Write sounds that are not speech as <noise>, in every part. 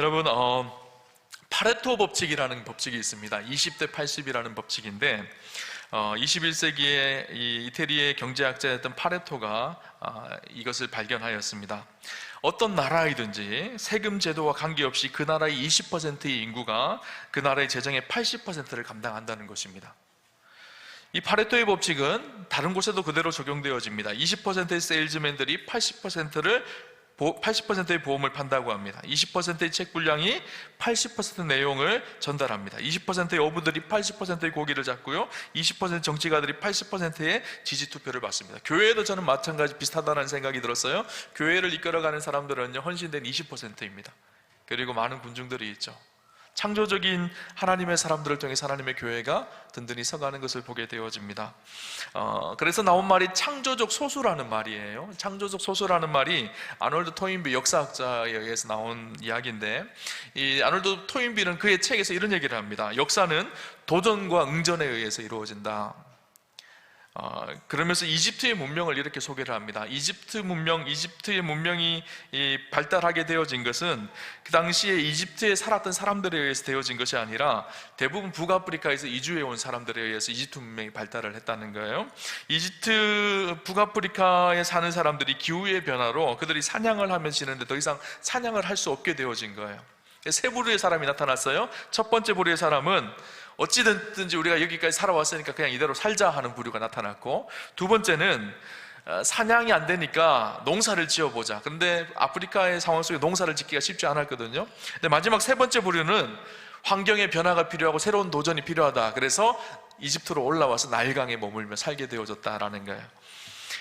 여러분, 어, 파레토 법칙이라는 법칙이 있습니다. 20대 80이라는 법칙인데, 어, 21세기에 이 이태리의 경제학자였던 파레토가 아, 이것을 발견하였습니다. 어떤 나라이든지 세금 제도와 관계없이 그 나라의 20%의 인구가 그 나라의 재정의 80%를 감당한다는 것입니다. 이 파레토의 법칙은 다른 곳에도 그대로 적용되어집니다. 20%의 세일즈맨들이 80%를 80%의 보험을 판다고 합니다. 20%의 책 분량이 80% 내용을 전달합니다. 20%의 어부들이 80%의 고기를 잡고요. 20% 정치가들이 80%의 지지 투표를 받습니다. 교회에도 저는 마찬가지 비슷하다는 생각이 들었어요. 교회를 이끌어가는 사람들은요, 헌신된 20%입니다. 그리고 많은 군중들이 있죠. 창조적인 하나님의 사람들을 통해서 하나님의 교회가 든든히 서가는 것을 보게 되어집니다. 어, 그래서 나온 말이 창조적 소수라는 말이에요. 창조적 소수라는 말이 아놀드 토인비 역사학자에 의해서 나온 이야기인데, 이 아놀드 토인비는 그의 책에서 이런 얘기를 합니다. 역사는 도전과 응전에 의해서 이루어진다. 어, 그러면서 이집트의 문명을 이렇게 소개를 합니다. 이집트 문명, 이집트의 문명이 이, 발달하게 되어진 것은 그 당시에 이집트에 살았던 사람들에 의해서 되어진 것이 아니라 대부분 북아프리카에서 이주해 온 사람들에 의해서 이집트 문명이 발달을 했다는 거예요. 이집트 북아프리카에 사는 사람들이 기후의 변화로 그들이 사냥을 하면 지는데 더 이상 사냥을 할 수 없게 되어진 거예요. 세 부류의 사람이 나타났어요. 첫 번째 부류의 사람은 어찌든지 우리가 여기까지 살아왔으니까 그냥 이대로 살자 하는 부류가 나타났고 두 번째는 어, 사냥이 안 되니까 농사를 지어보자. 그런데 아프리카의 상황 속에 농사를 짓기가 쉽지 않았거든요. 근데 마지막 세 번째 부류는 환경의 변화가 필요하고 새로운 도전이 필요하다. 그래서 이집트로 올라와서 나일강에 머물며 살게 되어졌다라는 거예요.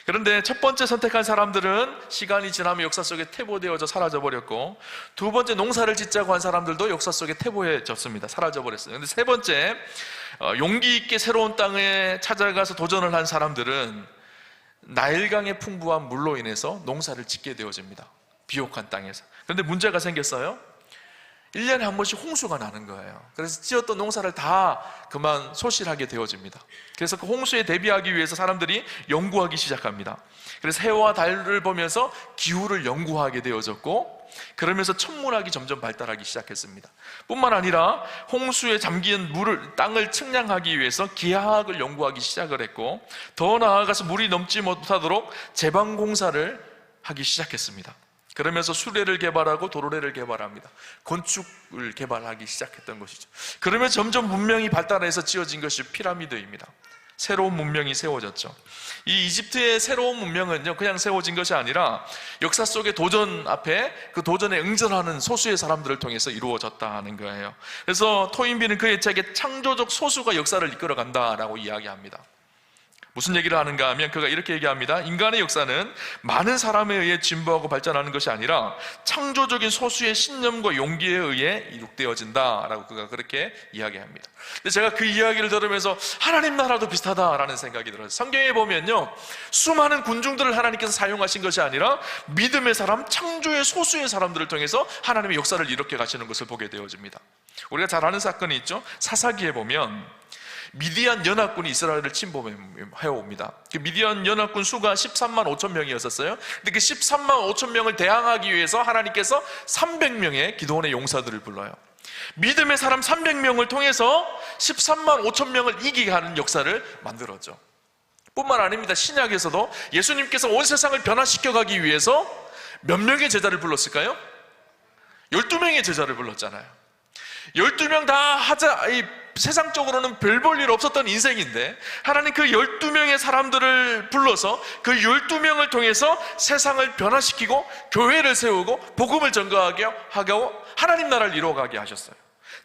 그런데 첫 번째 선택한 사람들은 시간이 지나면 역사 속에 태보되어져 사라져 버렸고 두 번째 농사를 짓자고 한 사람들도 역사 속에 태보해졌습니다. 사라져 버렸어요. 근데 세 번째 어, 용기 있게 새로운 땅에 찾아가서 도전을 한 사람들은 나일강의 풍부한 물로 인해서 농사를 짓게 되어집니다. 비옥한 땅에서. 그런데 문제가 생겼어요. 1년에 한 번씩 홍수가 나는 거예요. 그래서 지었던 농사를 다 그만 소실하게 되어집니다. 그래서 그 홍수에 대비하기 위해서 사람들이 연구하기 시작합니다. 그래서 해와 달을 보면서 기후를 연구하게 되어졌고, 그러면서 천문학이 점점 발달하기 시작했습니다. 뿐만 아니라 홍수에 잠긴 물을, 땅을 측량하기 위해서 기하학을 연구하기 시작을 했고, 더 나아가서 물이 넘지 못하도록 제방공사를 하기 시작했습니다. 그러면서 수레를 개발하고 도로래를 개발합니다. 건축을 개발하기 시작했던 것이죠. 그러면 점점 문명이 발달해서 지어진 것이 피라미드입니다. 새로운 문명이 세워졌죠. 이 이집트의 새로운 문명은요, 그냥 세워진 것이 아니라 역사 속의 도전 앞에 그 도전에 응전하는 소수의 사람들을 통해서 이루어졌다는 거예요. 그래서 토인비는 그의 책에 창조적 소수가 역사를 이끌어간다라고 이야기합니다. 무슨 얘기를 하는가 하면 그가 이렇게 얘기합니다. 인간의 역사는 많은 사람에 의해 진보하고 발전하는 것이 아니라 창조적인 소수의 신념과 용기에 의해 이룩되어진다라고 그가 그렇게 이야기합니다. 근데 제가 그 이야기를 들으면서 하나님 나라도 비슷하다라는 생각이 들어요. 성경에 보면요. 수많은 군중들을 하나님께서 사용하신 것이 아니라 믿음의 사람, 창조의 소수의 사람들을 통해서 하나님의 역사를 이렇게 가시는 것을 보게 되어집니다. 우리가 잘 아는 사건이 있죠. 사사기에 보면 미디안 연합군이 이스라엘을 침범해 옵니다. 그 미디안 연합군 수가 13만 5천 명이었었어요. 근데 그 13만 5천 명을 대항하기 위해서 하나님께서 300명의 기도원의 용사들을 불러요. 믿음의 사람 300명을 통해서 13만 5천 명을 이기게 하는 역사를 만들었죠. 뿐만 아닙니다. 신약에서도 예수님께서 온 세상을 변화시켜 가기 위해서 몇 명의 제자를 불렀을까요? 12명의 제자를 불렀잖아요. 12명 다 하자, 이 세상적으로는 별 볼 일 없었던 인생인데 하나님 그 12명의 사람들을 불러서 그 12명을 통해서 세상을 변화시키고 교회를 세우고 복음을 전가하게 하고 하나님 나라를 이루어가게 하셨어요.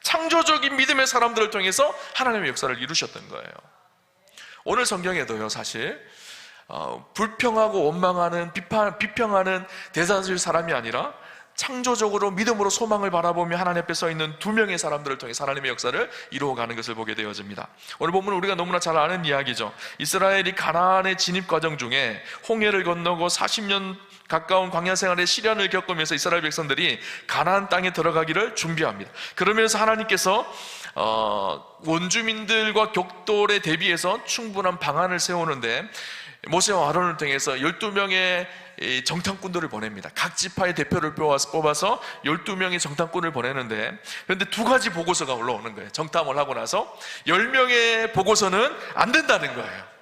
창조적인 믿음의 사람들을 통해서 하나님의 역사를 이루셨던 거예요. 오늘 성경에도요, 사실 어, 불평하고 원망하는 비판, 비평하는 대사질 사람이 아니라 창조적으로 믿음으로 소망을 바라보며 하나님 앞에 서 있는 두 명의 사람들을 통해 하나님의 역사를 이루어가는 것을 보게 되어집니다. 오늘 본문은 우리가 너무나 잘 아는 이야기죠. 이스라엘이 가나안의 진입 과정 중에 홍해를 건너고 40년 가까운 광야 생활의 시련을 겪으면서 이스라엘 백성들이 가나안 땅에 들어가기를 준비합니다. 그러면서 하나님께서 어, 원주민들과 격돌에 대비해서 충분한 방안을 세우는데 모세와 아론을 통해서 12명의 이 정탐꾼들을 보냅니다. 각 지파의 대표를 뽑아서, 뽑아서 12명의 정탐꾼을 보내는데 그런데 두 가지 보고서가 올라오는 거예요. 정탐을 하고 나서 10명의 보고서는 안 된다는 거예요.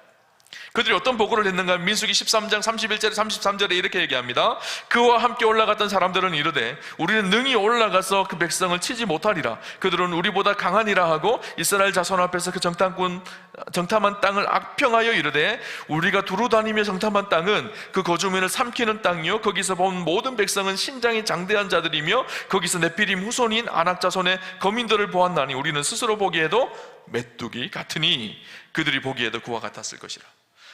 그들이 어떤 보고를 했는가 민수기 13장 31절에 33절에 이렇게 얘기합니다. 그와 함께 올라갔던 사람들은 이르되 우리는 능히 올라가서 그 백성을 치지 못하리라. 그들은 우리보다 강하니라 하고 이스라엘 자손 앞에서 그 정탐꾼 정탐한 땅을 악평하여 이르되 우리가 두루 다니며 정탐한 땅은 그 거주민을 삼키는 땅이요 거기서 본 모든 백성은 신장이 장대한 자들이며 거기서 네피림 후손인 아낙 자손의 거민들을 보았나니 우리는 스스로 보기에도 메뚜기 같으니 그들이 보기에도 그와 같았을 것이라.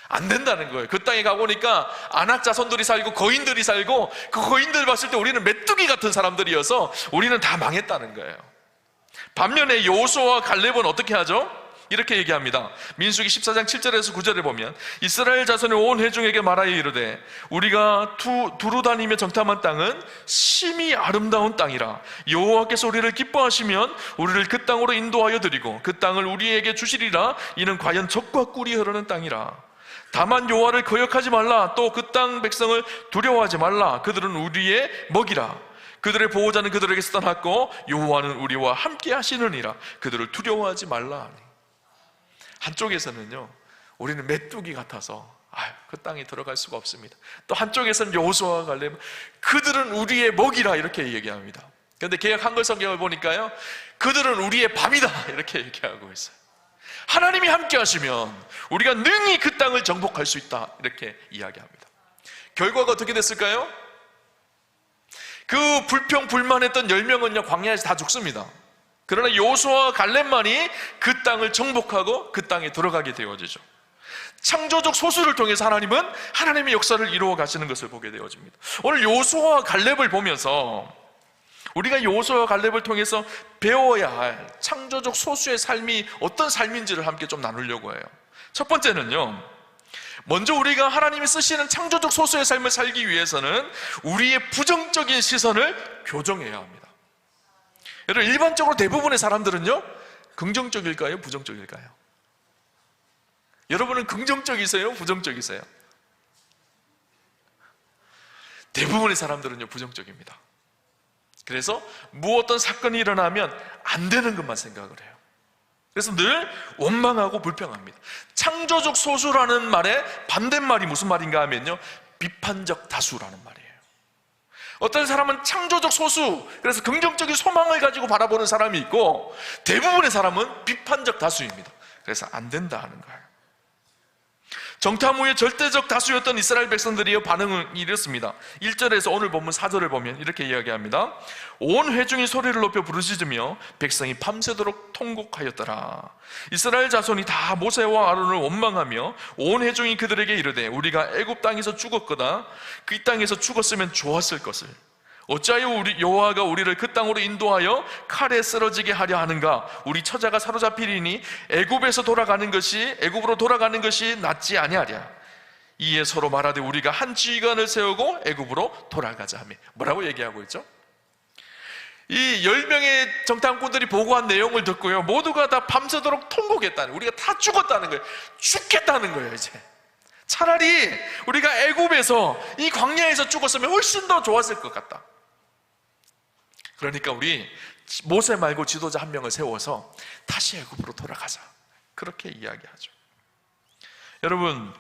안 된다는 거예요. 그 땅에 가보니까 안악 자손들이 살고 거인들이 살고 그 거인들 봤을 때 우리는 메뚜기 같은 사람들이어서 우리는 다 망했다는 거예요. 반면에 요수와 갈렙은 어떻게 하죠? 이렇게 얘기합니다. 민수기 14장 7절에서 9절에 보면 이스라엘 자손의 온 회중에게 말하여 이르되 우리가 두, 두루 다니며 정탐한 땅은 심히 아름다운 땅이라 여호와께서 우리를 기뻐하시면 우리를 그 땅으로 인도하여 드리고 그 땅을 우리에게 주시리라 이는 과연 적과 꿀이 흐르는 땅이라 다만 여호와를 거역하지 말라. 또 그 땅 백성을 두려워하지 말라. 그들은 우리의 먹이라. 그들의 보호자는 그들에게서 떠났고 여호와는 우리와 함께 하시느니라. 그들을 두려워하지 말라 한쪽에서는요 우리는 메뚜기 같아서 아유, 그 땅에 들어갈 수가 없습니다. 또 한쪽에서는 여호수아가 갈렙 그들은 우리의 먹이라 이렇게 얘기합니다. 그런데 개혁 한글 성경을 보니까요 그들은 우리의 밥이다 이렇게 얘기하고 있어요 하나님이 함께 하시면 우리가 능히 그 땅을 정복할 수 있다. 이렇게 이야기합니다. 결과가 어떻게 됐을까요? 그 불평 불만했던 10명은요 광야에서 다 죽습니다. 그러나 요수와 갈렙만이 그 땅을 정복하고 그 땅에 들어가게 되어지죠. 창조적 소수를 통해서 하나님은 하나님의 역사를 이루어 가시는 것을 보게 되어집니다. 오늘 요수와 갈렙을 보면서 우리가 요소와 갈렙을 통해서 배워야 할 창조적 소수의 삶이 어떤 삶인지를 함께 좀 나누려고 해요. 첫 번째는요. 먼저 우리가 하나님이 쓰시는 창조적 소수의 삶을 살기 위해서는 우리의 부정적인 시선을 교정해야 합니다. 여러분 일반적으로 대부분의 사람들은요. 긍정적일까요? 부정적일까요? 여러분은 긍정적이세요? 부정적이세요? 대부분의 사람들은요. 부정적입니다. 그래서 무엇든 사건이 일어나면 안 되는 것만 생각을 해요. 그래서 늘 원망하고 불평합니다. 창조적 소수라는 말의 반대말이 무슨 말인가 하면요. 비판적 다수라는 말이에요. 어떤 사람은 창조적 소수, 그래서 긍정적인 소망을 가지고 바라보는 사람이 있고 대부분의 사람은 비판적 다수입니다. 그래서 안 된다 하는 거예요. 정탐 후에 절대적 다수였던 이스라엘 백성들이요 반응은 이렇습니다. 1절에서 오늘 본문 4절을 보면 이렇게 이야기합니다. 온 회중이 소리를 높여 부르짖으며 백성이 밤새도록 통곡하였더라. 이스라엘 자손이 다 모세와 아론을 원망하며 온 회중이 그들에게 이르되 우리가 애굽 땅에서 죽었거다. 그 땅에서 죽었으면 좋았을 것을 어찌하여 우리 여호와가 우리를 그 땅으로 인도하여 칼에 쓰러지게 하려 하는가? 우리 처자가 사로잡히리니 애굽에서 돌아가는 것이 애굽으로 돌아가는 것이 낫지 아니하랴. 이에 서로 말하되 우리가 한 지휘관을 세우고 애굽으로 돌아가자 하며 뭐라고 얘기하고 있죠? 이 열 명의 정탐꾼들이 보고한 내용을 듣고요 모두가 다 밤새도록 통곡했다는 우리가 다 죽었다는 거예요 죽겠다는 거예요 이제 차라리 우리가 애굽에서 이 광야에서 죽었으면 훨씬 더 좋았을 것 같다 그러니까 우리 모세 말고 지도자 한 명을 세워서 다시 애굽으로 돌아가자. 그렇게 이야기하죠. 여러분,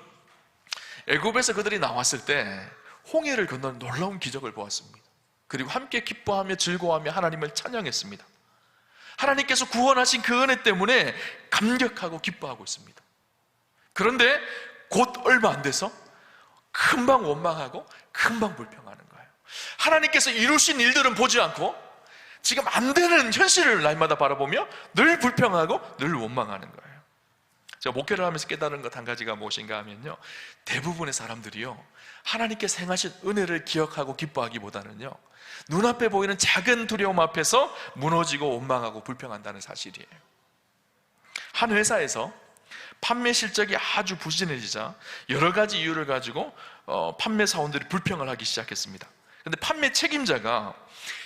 애굽에서 그들이 나왔을 때 홍해를 건너 놀라운 기적을 보았습니다. 그리고 함께 기뻐하며 즐거워하며 하나님을 찬양했습니다. 하나님께서 구원하신 그 은혜 때문에 감격하고 기뻐하고 있습니다. 그런데 곧 얼마 안 돼서 금방 원망하고 금방 불평하는 거예요. 하나님께서 이루신 일들은 보지 않고 지금 안 되는 현실을 날마다 바라보며 늘 불평하고 늘 원망하는 거예요. 제가 목회를 하면서 깨달은 것 한 가지가 무엇인가 하면요. 대부분의 사람들이요. 하나님께 생하신 은혜를 기억하고 기뻐하기보다는요. 눈앞에 보이는 작은 두려움 앞에서 무너지고 원망하고 불평한다는 사실이에요. 한 회사에서 판매 실적이 아주 부진해지자 여러 가지 이유를 가지고 어, 판매 사원들이 불평을 하기 시작했습니다. 근데 판매 책임자가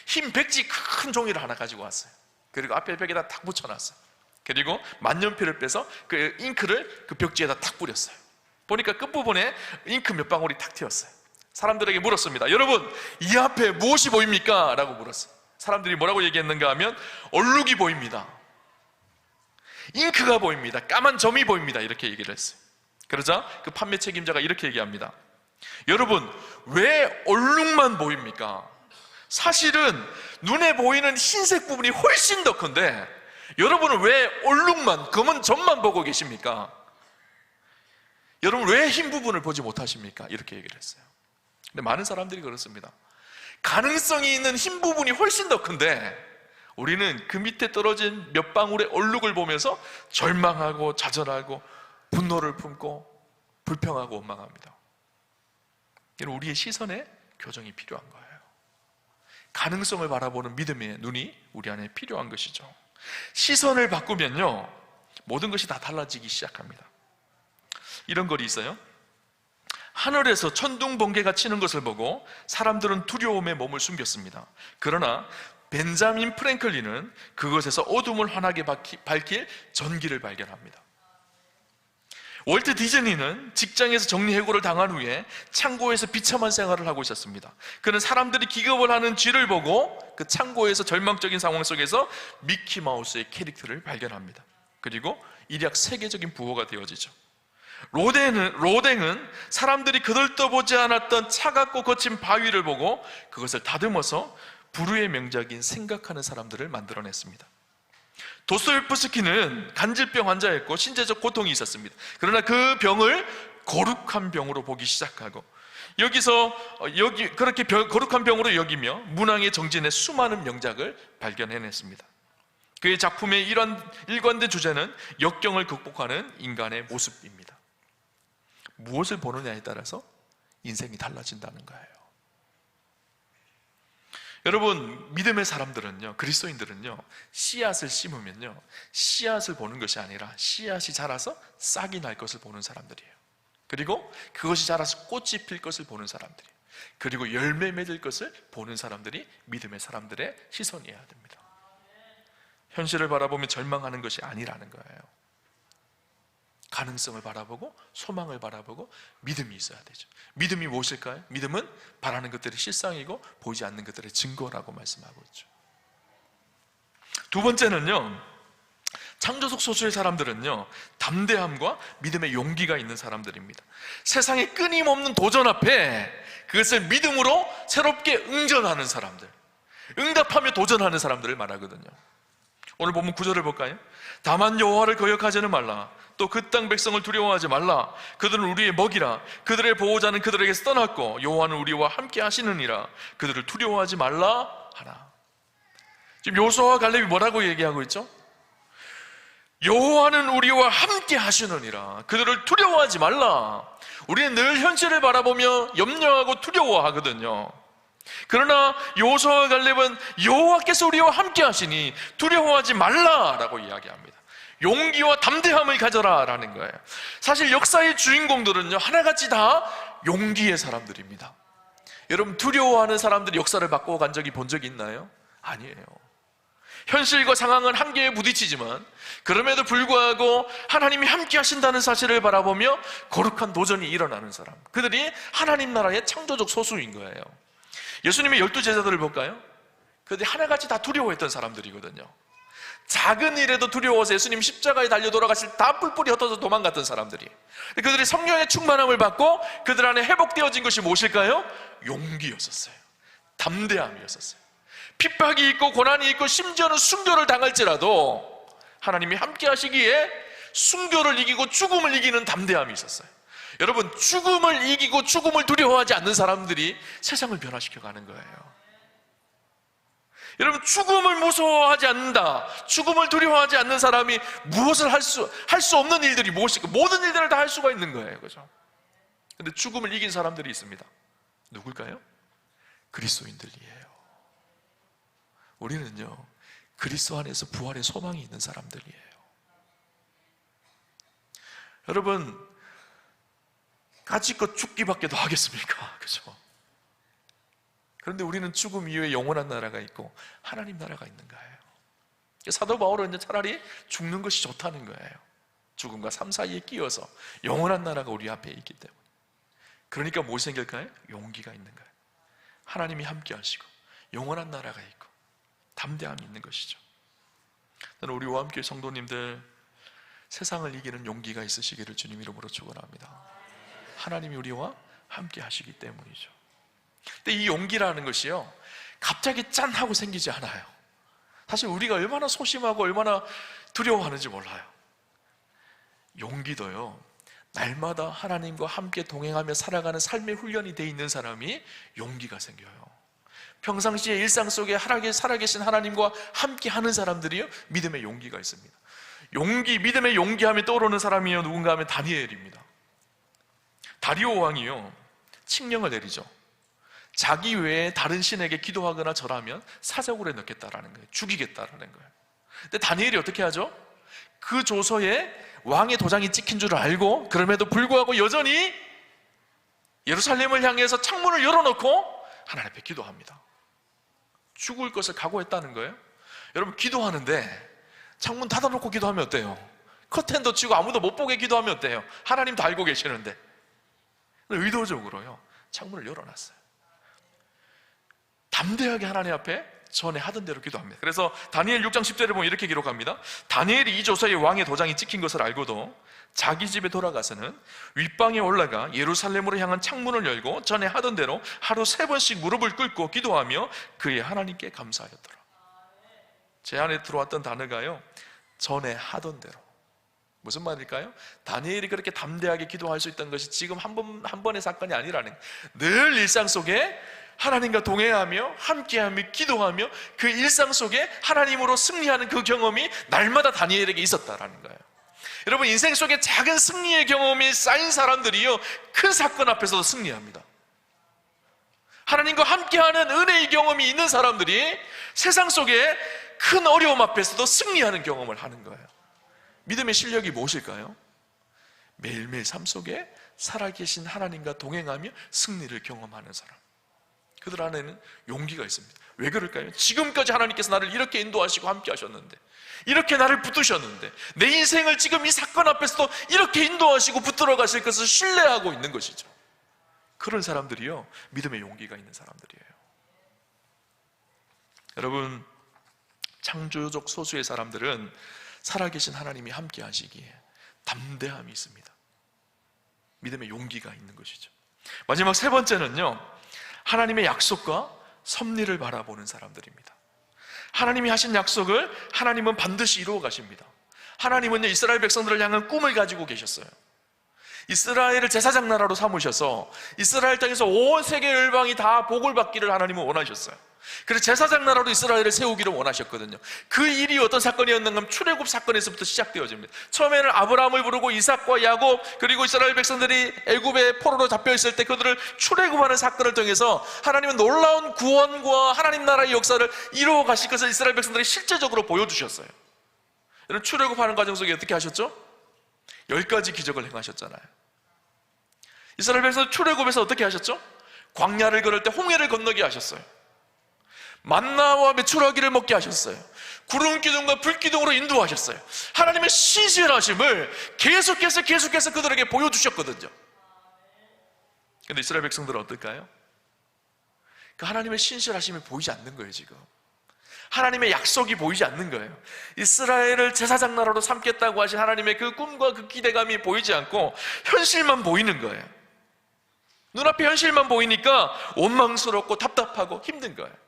흰 백지 큰 종이를 하나 가지고 왔어요. 그리고 앞에 벽에다 탁 붙여놨어요. 그리고 만년필을 빼서 그 잉크를 그 벽지에다 탁 뿌렸어요. 보니까 끝부분에 잉크 몇 방울이 탁 튀었어요. 사람들에게 물었습니다. 여러분, 이 앞에 무엇이 보입니까? 라고 물었어요. 사람들이 뭐라고 얘기했는가 하면 얼룩이 보입니다. 잉크가 보입니다. 까만 점이 보입니다. 이렇게 얘기를 했어요. 그러자 그 판매 책임자가 이렇게 얘기합니다. 여러분, 왜 얼룩만 보입니까? 사실은 눈에 보이는 흰색 부분이 훨씬 더 큰데 여러분은 왜 얼룩만, 검은 점만 보고 계십니까? 여러분 왜 흰 부분을 보지 못하십니까? 이렇게 얘기를 했어요. 근데 많은 사람들이 그렇습니다. 가능성이 있는 흰 부분이 훨씬 더 큰데 우리는 그 밑에 떨어진 몇 방울의 얼룩을 보면서 절망하고 좌절하고 분노를 품고 불평하고 원망합니다. 이런 우리의 시선에 교정이 필요한 거예요. 가능성을 바라보는 믿음의 눈이 우리 안에 필요한 것이죠. 시선을 바꾸면요, 모든 것이 다 달라지기 시작합니다. 이런 글이 있어요. 하늘에서 천둥 번개가 치는 것을 보고 사람들은 두려움에 몸을 숨겼습니다. 그러나 벤자민 프랭클린은 그것에서 어둠을 환하게 밝힐 전기를 발견합니다. 월트 디즈니는 직장에서 정리해고를 당한 후에 창고에서 비참한 생활을 하고 있었습니다. 그는 사람들이 기겁을 하는 쥐를 보고 그 창고에서 절망적인 상황 속에서 미키 마우스의 캐릭터를 발견합니다. 그리고 일약 세계적인 부호가 되어지죠. 로댕은, 로댕은 사람들이 그들떠보지 않았던 차갑고 거친 바위를 보고 그것을 다듬어서 불후의 명작인 생각하는 사람들을 만들어냈습니다. 도스토옙스키는 간질병 환자였고 신체적 고통이 있었습니다. 그러나 그 병을 거룩한 병으로 보기 시작하고 여기서 어, 여기 그렇게 병, 거룩한 병으로 여기며 문항의 정진의 수많은 명작을 발견해냈습니다. 그의 작품의 일관, 일관된 주제는 역경을 극복하는 인간의 모습입니다. 무엇을 보느냐에 따라서 인생이 달라진다는 거예요. 여러분, 믿음의 사람들은요, 그리스도인들은요, 씨앗을 심으면요, 씨앗을 보는 것이 아니라 씨앗이 자라서 싹이 날 것을 보는 사람들이에요. 그리고 그것이 자라서 꽃이 필 것을 보는 사람들이에요. 그리고 열매 맺을 것을 보는 사람들이 믿음의 사람들의 시선이어야 됩니다. 현실을 바라보며 절망하는 것이 아니라는 거예요. 가능성을 바라보고 소망을 바라보고 믿음이 있어야 되죠. 믿음이 무엇일까요? 믿음은 바라는 것들의 실상이고 보이지 않는 것들의 증거라고 말씀하고 있죠. 두 번째는요. 창조적 소수의 사람들은요, 담대함과 믿음의 용기가 있는 사람들입니다. 세상의 끊임없는 도전 앞에 그것을 믿음으로 새롭게 응전하는 사람들, 응답하며 도전하는 사람들을 말하거든요. 오늘 보면 구절을 볼까요? 다만 여호와를 거역하지는 말라. 또 그 땅 백성을 두려워하지 말라. 그들은 우리의 먹이라. 그들의 보호자는 그들에게서 떠났고 여호와는 우리와 함께 하시느니라. 그들을 두려워하지 말라 하나. 지금 요수와 갈렙이 뭐라고 얘기하고 있죠? 여호와는 우리와 함께 하시느니라. 그들을 두려워하지 말라. 우리는 늘 현실을 바라보며 염려하고 두려워하거든요. 그러나 요서와 갈렙은 여호와께서 우리와 함께 하시니 두려워하지 말라라고 이야기합니다. 용기와 담대함을 가져라라는 거예요. 사실 역사의 주인공들은요 하나같이 다 용기의 사람들입니다. 여러분 두려워하는 사람들이 역사를 바꿔 간 적이 본 적이 있나요? 아니에요. 현실과 상황은 한계에 부딪히지만 그럼에도 불구하고 하나님이 함께 하신다는 사실을 바라보며 거룩한 도전이 일어나는 사람. 그들이 하나님 나라의 창조적 소수인 거예요. 예수님의 열두 제자들을 볼까요? 그들이 하나같이 다 두려워했던 사람들이거든요. 작은 일에도 두려워서 예수님 십자가에 달려 돌아가실 다 뿔뿔이 흩어져 도망갔던 사람들이. 그들이 성령의 충만함을 받고 그들 안에 회복되어진 것이 무엇일까요? 용기였었어요. 담대함이었었어요. 핍박이 있고 고난이 있고 심지어는 순교를 당할지라도 하나님이 함께 하시기에 순교를 이기고 죽음을 이기는 담대함이 있었어요. 여러분, 죽음을 이기고 죽음을 두려워하지 않는 사람들이 세상을 변화시켜 가는 거예요. 여러분, 죽음을 무서워하지 않는다. 죽음을 두려워하지 않는 사람이 무엇을 할 수, 할 수 없는 일들이 무엇일까? 모든 일들을 다 할 수가 있는 거예요. 그죠? 근데 죽음을 이긴 사람들이 있습니다. 누굴까요? 그리스도인들이에요. 우리는요, 그리스도 안에서 부활의 소망이 있는 사람들이에요. 여러분, 가지껏 죽기밖에 더 하겠습니까? <laughs> 그죠? 그런데 우리는 죽음 이후에 영원한 나라가 있고 하나님 나라가 있는 거예요. 사도 바울은 차라리 죽는 것이 좋다는 거예요. 죽음과 삶 사이에 끼어서 영원한 나라가 우리 앞에 있기 때문에. 그러니까 무엇이 생길까요? 용기가 있는 거예요. 하나님이 함께 하시고 영원한 나라가 있고 담대함이 있는 것이죠. 저는 우리와 함께 성도님들 세상을 이기는 용기가 있으시기를 주님 이름으로 축원합니다. 하나님이 우리와 함께 하시기 때문이죠. 근데 이 용기라는 것이요. 갑자기 짠 하고 생기지 않아요. 사실 우리가 얼마나 소심하고 얼마나 두려워하는지 몰라요. 용기도요. 날마다 하나님과 함께 동행하며 살아가는 삶의 훈련이 돼 있는 사람이 용기가 생겨요. 평상시에 일상 속에 살아계신 하나님과 함께 하는 사람들이요. 믿음의 용기가 있습니다. 용기, 믿음의 용기 하면 떠오르는 사람이요. 누군가 하면 다니엘입니다. 다리오 왕이요. 칙령을 내리죠. 자기 외에 다른 신에게 기도하거나 절하면 사자굴에 넣겠다라는 거예요. 죽이겠다라는 거예요. 근데 다니엘이 어떻게 하죠? 그 조서에 왕의 도장이 찍힌 줄 알고 그럼에도 불구하고 여전히 예루살렘을 향해서 창문을 열어놓고 하나님 앞에 기도합니다. 죽을 것을 각오했다는 거예요. 여러분 기도하는데 창문 닫아놓고 기도하면 어때요? 커튼도 치고 아무도 못 보게 기도하면 어때요? 하나님도 알고 계시는데 의도적으로요 창문을 열어놨어요. 담대하게 하나님 앞에 전에 하던 대로 기도합니다. 그래서 다니엘 6장 10절에 보면 이렇게 기록합니다. 다니엘이 이 조서에 왕의 도장이 찍힌 것을 알고도 자기 집에 돌아가서는 윗방에 올라가 예루살렘으로 향한 창문을 열고 전에 하던 대로 하루 세 번씩 무릎을 꿇고 기도하며 그의 하나님께 감사하였더라. 제 안에 들어왔던 단어가요. 전에 하던 대로. 무슨 말일까요? 다니엘이 그렇게 담대하게 기도할 수 있던 것이 지금 한 번, 한 번의 사건이 아니라는. 늘 일상 속에 하나님과 동행하며 함께하며 기도하며 그 일상 속에 하나님으로 승리하는 그 경험이 날마다 다니엘에게 있었다라는 거예요. 여러분 인생 속에 작은 승리의 경험이 쌓인 사람들이요 큰 사건 앞에서도 승리합니다. 하나님과 함께하는 은혜의 경험이 있는 사람들이 세상 속에 큰 어려움 앞에서도 승리하는 경험을 하는 거예요. 믿음의 실력이 무엇일까요? 매일매일 삶 속에 살아계신 하나님과 동행하며 승리를 경험하는 사람. 그들 안에는 용기가 있습니다. 왜 그럴까요? 지금까지 하나님께서 나를 이렇게 인도하시고 함께 하셨는데, 이렇게 나를 붙드셨는데, 내 인생을 지금 이 사건 앞에서도 이렇게 인도하시고 붙들어 가실 것을 신뢰하고 있는 것이죠. 그런 사람들이요, 믿음의 용기가 있는 사람들이에요. 여러분, 창조적 소수의 사람들은 살아계신 하나님이 함께 하시기에 담대함이 있습니다. 믿음의 용기가 있는 것이죠. 마지막 세 번째는요, 하나님의 약속과 섭리를 바라보는 사람들입니다. 하나님이 하신 약속을 하나님은 반드시 이루어 가십니다. 하나님은요, 이스라엘 백성들을 향한 꿈을 가지고 계셨어요. 이스라엘을 제사장 나라로 삼으셔서 이스라엘 땅에서 온 세계 열방이 다 복을 받기를 하나님은 원하셨어요. 그래서 제사장 나라로 이스라엘을 세우기를 원하셨거든요. 그 일이 어떤 사건이었는가 출애굽 사건에서부터 시작되어집니다. 처음에는 아브라함을 부르고 이삭과 야곱 그리고 이스라엘 백성들이 애굽의 포로로 잡혀 있을 때 그들을 출애굽하는 사건을 통해서 하나님은 놀라운 구원과 하나님 나라의 역사를 이루어 가실 것을 이스라엘 백성들이 실제적으로 보여주셨어요. 여러분 출애굽하는 과정 속에 어떻게 하셨죠? 열 가지 기적을 행하셨잖아요. 이스라엘 백성 출애굽에서 어떻게 하셨죠? 광야를 걸을 때 홍해를 건너게 하셨어요. 만나와 메추라기를 먹게 하셨어요. 구름 기둥과 불 기둥으로 인도하셨어요. 하나님의 신실하심을 계속해서 계속해서 그들에게 보여주셨거든요. 근데 이스라엘 백성들은 어떨까요? 그 하나님의 신실하심이 보이지 않는 거예요, 지금. 하나님의 약속이 보이지 않는 거예요. 이스라엘을 제사장 나라로 삼겠다고 하신 하나님의 그 꿈과 그 기대감이 보이지 않고 현실만 보이는 거예요. 눈앞에 현실만 보이니까 원망스럽고 답답하고 힘든 거예요.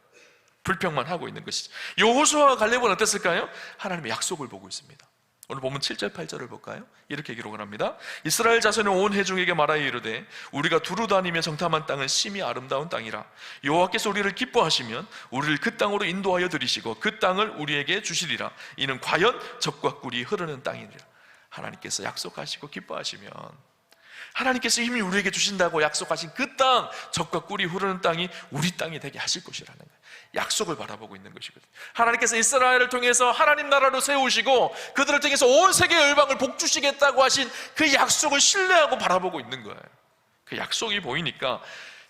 불평만 하고 있는 것이죠. 여호수아와 갈렙은 어땠을까요? 하나님의 약속을 보고 있습니다. 오늘 보면 7절 8절을 볼까요? 이렇게 기록을 합니다. 이스라엘 자손은 온 회중에게 말하여 이르되 우리가 두루 다니며 정탐한 땅은 심히 아름다운 땅이라 여호와께서 우리를 기뻐하시면 우리를 그 땅으로 인도하여 들이시고 그 땅을 우리에게 주시리라 이는 과연 적과 꿀이 흐르는 땅이니라 하나님께서 약속하시고 기뻐하시면 하나님께서 이미 우리에게 주신다고 약속하신 그 땅, 적과 꿀이 흐르는 땅이 우리 땅이 되게 하실 것이라는 거예요. 약속을 바라보고 있는 것이거든요. 하나님께서 이스라엘을 통해서 하나님 나라로 세우시고 그들을 통해서 온 세계 열방을 복주시겠다고 하신 그 약속을 신뢰하고 바라보고 있는 거예요. 그 약속이 보이니까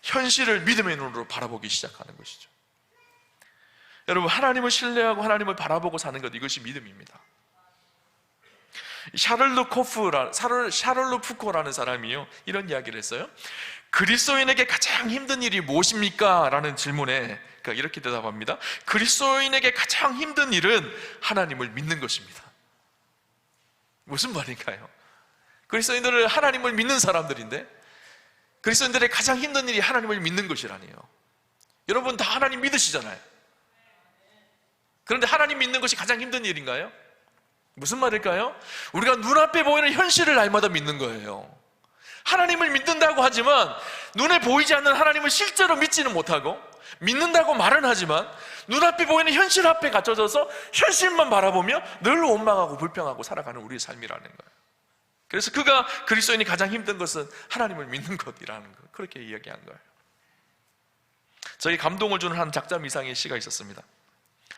현실을 믿음의 눈으로 바라보기 시작하는 것이죠. 여러분, 하나님을 신뢰하고 하나님을 바라보고 사는 것 이것이 믿음입니다. 샤를루 코프라, 샤를루 푸코라는 사람이요. 이런 이야기를 했어요. 그리스도인에게 가장 힘든 일이 무엇입니까? 라는 질문에 이렇게 대답합니다. 그리스도인에게 가장 힘든 일은 하나님을 믿는 것입니다. 무슨 말인가요? 그리스도인들은 하나님을 믿는 사람들인데 그리스도인들의 가장 힘든 일이 하나님을 믿는 것이라니요. 여러분 다 하나님 믿으시잖아요. 그런데 하나님 믿는 것이 가장 힘든 일인가요? 무슨 말일까요? 우리가 눈앞에 보이는 현실을 날마다 믿는 거예요. 하나님을 믿는다고 하지만 눈에 보이지 않는 하나님을 실제로 믿지는 못하고 믿는다고 말은 하지만 눈앞에 보이는 현실 앞에 갇혀져서 현실만 바라보며 늘 원망하고 불평하고 살아가는 우리의 삶이라는 거예요. 그래서 그가 그리스도인이 가장 힘든 것은 하나님을 믿는 것이라는 거 그렇게 이야기한 거예요. 저희 감동을 주는 한 작자 이상의 시가 있었습니다.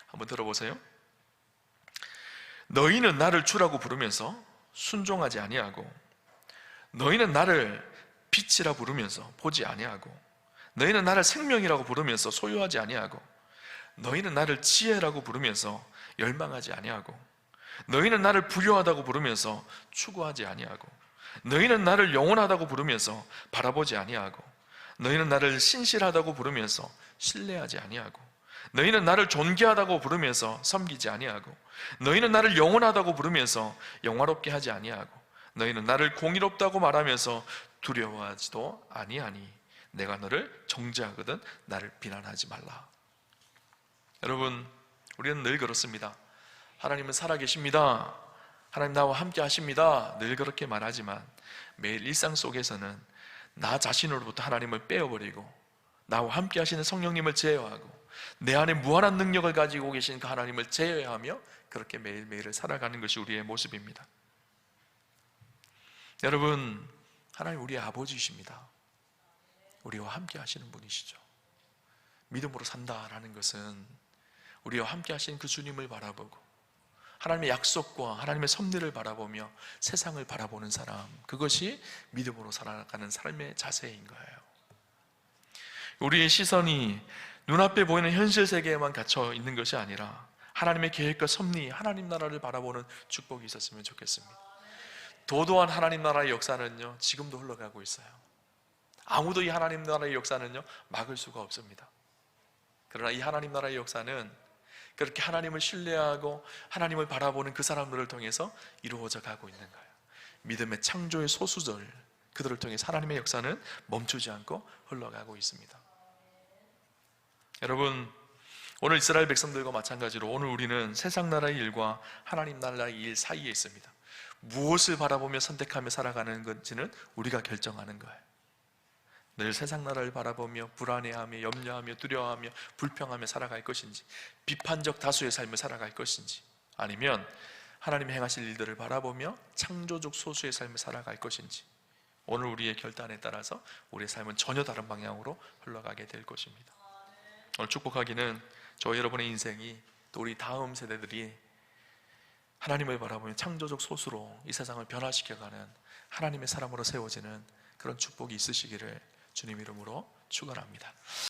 한번 들어보세요. 너희는 나를 주라고 부르면서 순종하지 아니하고 너희는 나를 빛이라 부르면서 보지 아니하고 너희는 나를 생명이라고 부르면서 소유하지 아니하고 너희는 나를 지혜라고 부르면서 열망하지 아니하고 너희는 나를 부유하다고 부르면서 추구하지 아니하고 너희는 나를 영원하다고 부르면서 바라보지 아니하고 너희는 나를 신실하다고 부르면서 신뢰하지 아니하고 너희는 나를 존귀하다고 부르면서 섬기지 아니하고 너희는 나를 영원하다고 부르면서 영화롭게 하지 아니하고 너희는 나를 공의롭다고 말하면서 두려워하지도 아니하니 내가 너를 정죄하거든 나를 비난하지 말라. 여러분, 우리는 늘 그렇습니다. 하나님은 살아계십니다. 하나님 나와 함께 하십니다. 늘 그렇게 말하지만 매일 일상 속에서는 나 자신으로부터 하나님을 빼어버리고 나와 함께 하시는 성령님을 제어하고 내 안에 무한한 능력을 가지고 계신 그 하나님을 제어하며 그렇게 매일매일을 살아가는 것이 우리의 모습입니다. 여러분, 하나님 우리의 아버지이십니다. 우리와 함께 하시는 분이시죠. 믿음으로 산다라는 것은 우리와 함께 하신 그 주님을 바라보고 하나님의 약속과 하나님의 섭리를 바라보며 세상을 바라보는 사람, 그것이 믿음으로 살아가는 삶의 자세인 거예요. 우리의 시선이 눈앞에 보이는 현실 세계에만 갇혀 있는 것이 아니라 하나님의 계획과 섭리, 하나님 나라를 바라보는 축복이 있었으면 좋겠습니다. 도도한 하나님 나라의 역사는요, 지금도 흘러가고 있어요. 아무도 이 하나님 나라의 역사는요, 막을 수가 없습니다. 그러나 이 하나님 나라의 역사는 그렇게 하나님을 신뢰하고 하나님을 바라보는 그 사람들을 통해서 이루어져 가고 있는 거예요. 믿음의 창조의 소수들, 그들을 통해 하나님의 역사는 멈추지 않고 흘러가고 있습니다. 여러분, 오늘 이스라엘 백성들과 마찬가지로 오늘 우리는 세상 나라의 일과 하나님 나라의 일 사이에 있습니다. 무엇을 바라보며 선택하며 살아가는 건지는 우리가 결정하는 거예요. 늘 세상 나라를 바라보며 불안해하며 염려하며 두려워하며 불평하며 살아갈 것인지 비판적 다수의 삶을 살아갈 것인지 아니면 하나님이 행하실 일들을 바라보며 창조적 소수의 삶을 살아갈 것인지 오늘 우리의 결단에 따라서 우리의 삶은 전혀 다른 방향으로 흘러가게 될 것입니다. 오늘 축복하기는 저 여러분의 인생이 또 우리 다음 세대들이 하나님을 바라보며 창조적 소수로 이 세상을 변화시켜가는 하나님의 사람으로 세워지는 그런 축복이 있으시기를 주님 이름으로 축원합니다.